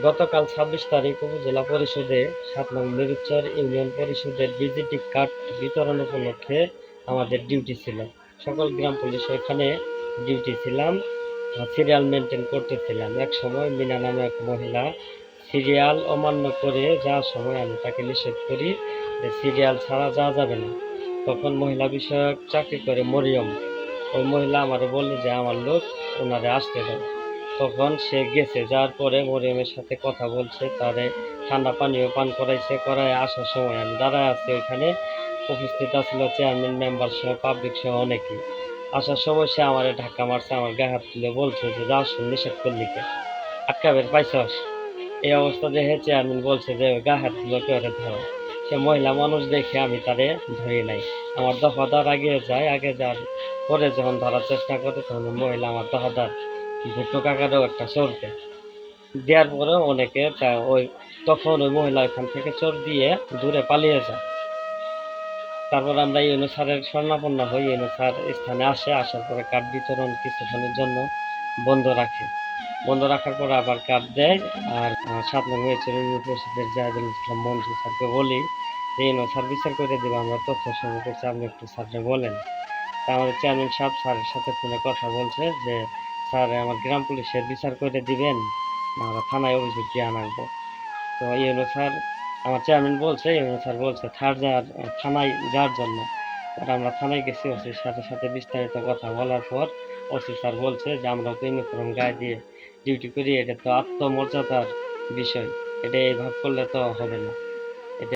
গতকাল ছাব্বিশ তারিখ উপজেলা পরিষদে সাত নং মেরুচর ইউনিয়ন পরিষদের ভিজিটিং কার্ড বিতরণ উপলক্ষে আমাদের ডিউটি ছিল। সকল গ্রাম পুলিশ এখানে ডিউটি ছিলাম সিরিয়াল মেনটেন করতেছিলাম। এক সময় মিনা নামে এক মহিলা সিরিয়াল অমান্য করে যাওয়ার সময় আমি তাকে নিষেধ করি, যে সিরিয়াল ছাড়া যাওয়া যাবে না। তখন মহিলা বিষয়ক চাকরি করে মরিয়ম। ওই মহিলা আমারে বলল যে, আমার লোক, ওনারে আসতে দেয় তখন সে গেছে, যাওয়ার পরে মরিয়মের সাথে কথা বলছে, তারে ঠান্ডা পানীয় পান করাইছে, করায় আসার সময় আমি দাঁড়ায় আছি ওইখানে। উপস্থিত আছিল চেয়ারম্যান, মেম্বার সহ পাবলিক সহ অনেকেই। আসার সময় সে আমার ধাক্কা মারছে, আমার গায়ে হাত তুলে বলছে যে, যা শুন, নিষেধ করলি কে? আটকাবের পাইছস? এই অবস্থা দেখে চেয়ারম্যান বলছে যে গা হাত তুলে কেউ ধরো? সে মহিলা মানুষ দেখে আমি তারে ধরি নাই। আমার দফাদার আগে যায়, আগে যাওয়ার পরে যখন ধরার চেষ্টা করে, তখন মহিলা আমার দফাদার ভুট্টো কাকারও একটা চোরকে দেওয়ার পরে অনেকে তা ওই তখন ওই মহিলা ওইখান থেকে চোর দিয়ে দূরে পালিয়ে যায়। তারপর আমরা ইউনো স্যারের স্বর্ণাপন্ন হই, ইউনো স্যার স্থানে আসে, আসার পরে কার্ড বিতরণ কিছুক্ষণের জন্য বন্ধ রাখে। বন্ধ রাখার পরে আবার কার্ড দেয় আর সাত নম্বর হয়েছিল উপস্থিতের জাহিদুল ইসলাম মন্ত্রী স্যারকে বলি, যে ইউনো স্যার বিচার করে দেবে, আমরা তথ্য সংগ্রহ করছি, আপনি একটু স্যারকে বলেন। তা আমাদের চেয়ারম্যান সাহেব স্যারের সাথে ফোনে কথা বলছে যে স্যার আমার গ্রাম পুলিশের বিচার করে দিবেন না আমরা থানায় অভিযোগ দিয়ে আনাবো। তো ইউনো স্যার, আমার চেয়ারম্যান বলছে ইউনো স্যার বলছে, থার যাওয়ার থানায় যাওয়ার জন্য। আর আমরা থানায় গেছি ওসির সাথে সাথে বিস্তারিত কথা বলার পর ওসি স্যার বলছে যে, আমরা তো ইউনিফর্ম গায়ে দিয়ে ডিউটি করি এটা তো আত্মমর্যাদার বিষয়। এটা এইভাবে করলে তো হবে না।